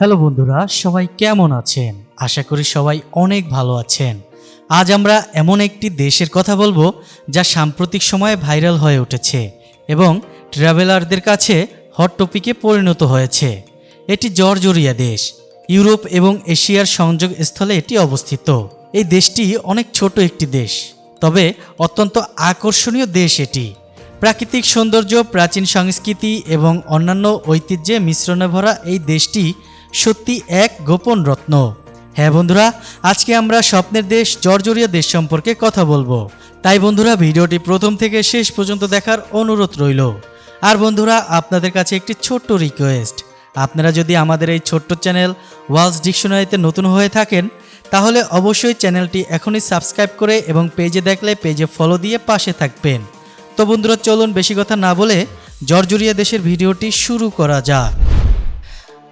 Hello বন্ধুরা, সবাই কেমন আছেন? আশা করি সবাই অনেক ভালো আছেন। আজ আমরা এমন একটি দেশের কথা বলব যা সাম্প্রতিক সময়ে ভাইরাল হয়ে উঠেছে এবং ট্রাভেলারদের কাছে হট টপিকে পরিণত হয়েছে। এটি জর্জরিয়া দেশ, ইউরোপ এবং এশিয়ার সংযোগ স্থলে এটি অবস্থিত। এই দেশটি অনেক ছোট একটি দেশ, তবে অত্যন্ত আকর্ষণীয় দেশ এটি। প্রাকৃতিক সৌন্দর্য, প্রাচীন সংস্কৃতি এবং অন্যান্য ঐতিহ্যে মিশ্রণে ভরা এই দেশটি সত্যি এক গোপন রত্ন। হ্যাঁ বন্ধুরা, আজকে আমরা স্বপ্নের দেশ, জর্জরিয়া দেশ সম্পর্কে কথা বলব। তাই বন্ধুরা, ভিডিওটি প্রথম থেকে শেষ পর্যন্ত দেখার অনুরোধ রইল। আর বন্ধুরা, আপনাদের কাছে একটি ছোট্ট রিকোয়েস্ট আপনারা যদি আমাদের এই ছোট্ট চ্যানেল ওয়ালস ডিকশনারিতে নতুন হয়ে থাকেন, তাহলে অবশ্যই চ্যানেলটি এখনই সাবস্ক্রাইব করে এবং পেজে দেখলে পেজে ফলো দিয়ে পাশে থাকবেন। তো বন্ধুরা, চলুন বেশি কথা না বলে জর্জরিয়া দেশের ভিডিওটি শুরু করা যাক।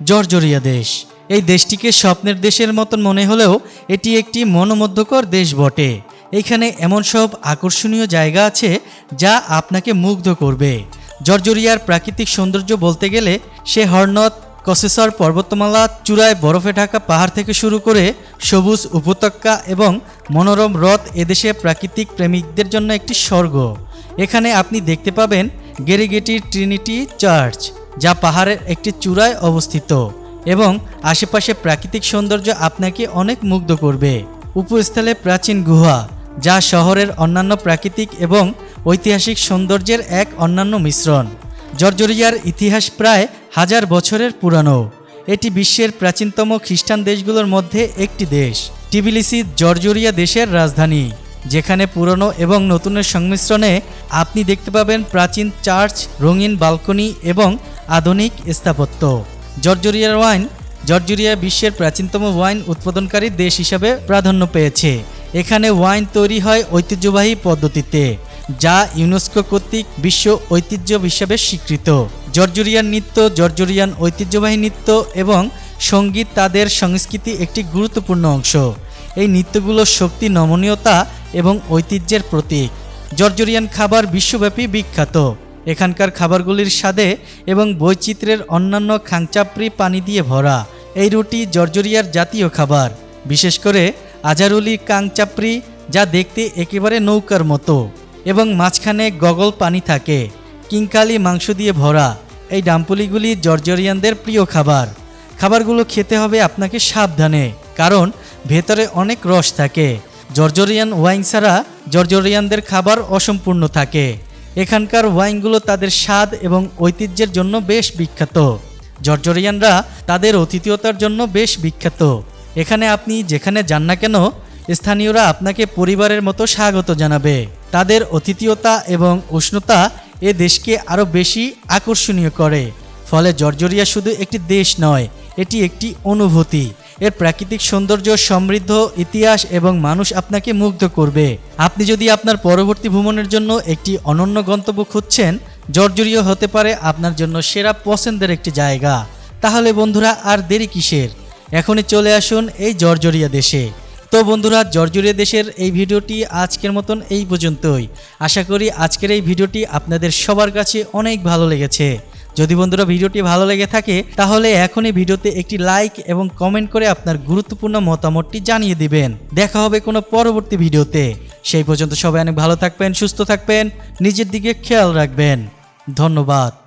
জর্জরিয়া দেশ। এই দেশটিকে স্বপ্নের দেশের মতন মনে হলেও এটি একটি মনোমধ্যকর দেশ বটে। এইখানে এমন সব আকর্ষণীয় জায়গা আছে যা আপনাকে মুগ্ধ করবে। জর্জরিয়ার প্রাকৃতিক সৌন্দর্য বলতে গেলে সে হরনদ কসেসর পর্বতমালা, চূড়ায় বরফে ঢাকা পাহাড় থেকে শুরু করে সবুজ উপত্যকা এবং মনোরম হ্রদ এদেশে প্রাকৃতিক প্রেমিকদের জন্য একটি স্বর্গ। এখানে আপনি দেখতে পাবেন গেরিগেটির ট্রিনিটি চার্চ। যা পাহাড়ের একটি চূড়ায় অবস্থিত এবং আশেপাশে প্রাকৃতিক সৌন্দর্য আপনাকে অনেক মুগ্ধ করবে। উপস্থলে প্রাচীন গুহা, যা শহরের অন্যান্য প্রাকৃতিক এবং ঐতিহাসিক সৌন্দর্যের এক অন্যান্য মিশ্রণ। জর্জরিয়ার ইতিহাস প্রায় হাজার বছরের পুরানো। এটি বিশ্বের প্রাচীনতম খ্রিস্টান দেশগুলোর মধ্যে একটি দেশ, টিবিলিসি, জর্জরিয়া দেশের রাজধানী। যেখানে পুরনো এবং নতুনের সংমিশ্রণে আপনি দেখতে পাবেন প্রাচীন চার্চ, রঙিন বালকনি এবং আধুনিক স্থাপত্য। জর্জরিয়ার ওয়াইন, জর্জরিয়া বিশ্বের প্রাচীনতম ওয়াইন উৎপাদনকারী দেশ হিসাবে প্রাধান্য পেয়েছে। এখানে ওয়াইন তৈরি হয় ঐতিহ্যবাহী পদ্ধতিতে, যা ইউনেস্কো কর্তৃক বিশ্ব ঐতিহ্য হিসাবে স্বীকৃত। জর্জরিয়ান নৃত্য, জর্জরিয়ান ঐতিহ্যবাহী নৃত্য এবং সংগীত তাদের সংস্কৃতি একটি গুরুত্বপূর্ণ অংশ। এই নৃত্যগুলো শক্তি, নমনীয়তা এবং ঐতিহ্যের প্রতীক। জর্জরিয়ান খাবার বিশ্বব্যাপী বিখ্যাত। এখানকার খাবারগুলির স্বাদে এবং বৈচিত্র্যের অন্যান্য খাংচাপড়ি পানি দিয়ে ভরা। এই রুটি জর্জরিয়ার জাতীয় খাবার। বিশেষ করে আজারুলি কাংচাপড়ি যা দেখতে একেবারে নৌকার মতো এবং মাঝখানে গগল পানি থাকে। কিংকালি মাংস দিয়ে ভরা। এই ডাম্পুলিগুলি জর্জরিয়ানদের প্রিয় খাবার। খাবারগুলো খেতে হবে আপনাকে সাবধানে, কারণ ভেতরে অনেক রস থাকে। জর্জরিয়ান ওয়াইন ছাড়া জর্জরিয়ানদের খাবার অসম্পূর্ণ থাকে। এখানকার ওয়াইনগুলো তাদের স্বাদ এবং ঐতিহ্যের জন্য বেশ বিখ্যাত। জর্জরিয়ানরা তাদের অতিথিয়তার জন্য বেশ বিখ্যাত। এখানে আপনি যেখানে যান না কেন, স্থানীয়রা আপনাকে পরিবারের মতো স্বাগত জানাবে। তাদের অতিথিয়তা এবং উষ্ণতা এ দেশকে আরও বেশি আকর্ষণীয় করে। ফলে জর্জরিয়া শুধু একটি দেশ নয়, এটি একটি অনুভূতি। এর প্রাকৃতিক সৌন্দর্য, সমৃদ্ধ ইতিহাস এবং মানুষ আপনাকে মুগ্ধ করবে। আপনি যদি আপনার পরবর্তী ভ্রমণের জন্য একটি অনন্য গন্তব্য খুঁজছেন, জর্জরীয় হতে পারে আপনার জন্য সেরা পছন্দের একটি জায়গা। তাহলে বন্ধুরা, আর দেরি কিসের? এখনই চলে আসুন এই জর্জরিয়া দেশে। তো বন্ধুরা, জর্জরিয়া দেশের এই ভিডিওটি আজকের মতন এই পর্যন্তই। আশা করি আজকের এই ভিডিওটি আপনাদের সবার কাছে অনেক ভালো লেগেছে। যদি বন্ধুরা ভিডিওটি ভালো লেগে থাকে, তাহলে এখনই ভিডিওতে একটি লাইক এবং কমেন্ট করে আপনার গুরুত্বপূর্ণ মতামতটি জানিয়ে দিবেন। দেখা হবে কোনো পরবর্তী ভিডিওতে। সেই পর্যন্ত সবাই অনেক ভালো থাকবেন, সুস্থ থাকবেন, নিজের দিকে খেয়াল রাখবেন। ধন্যবাদ।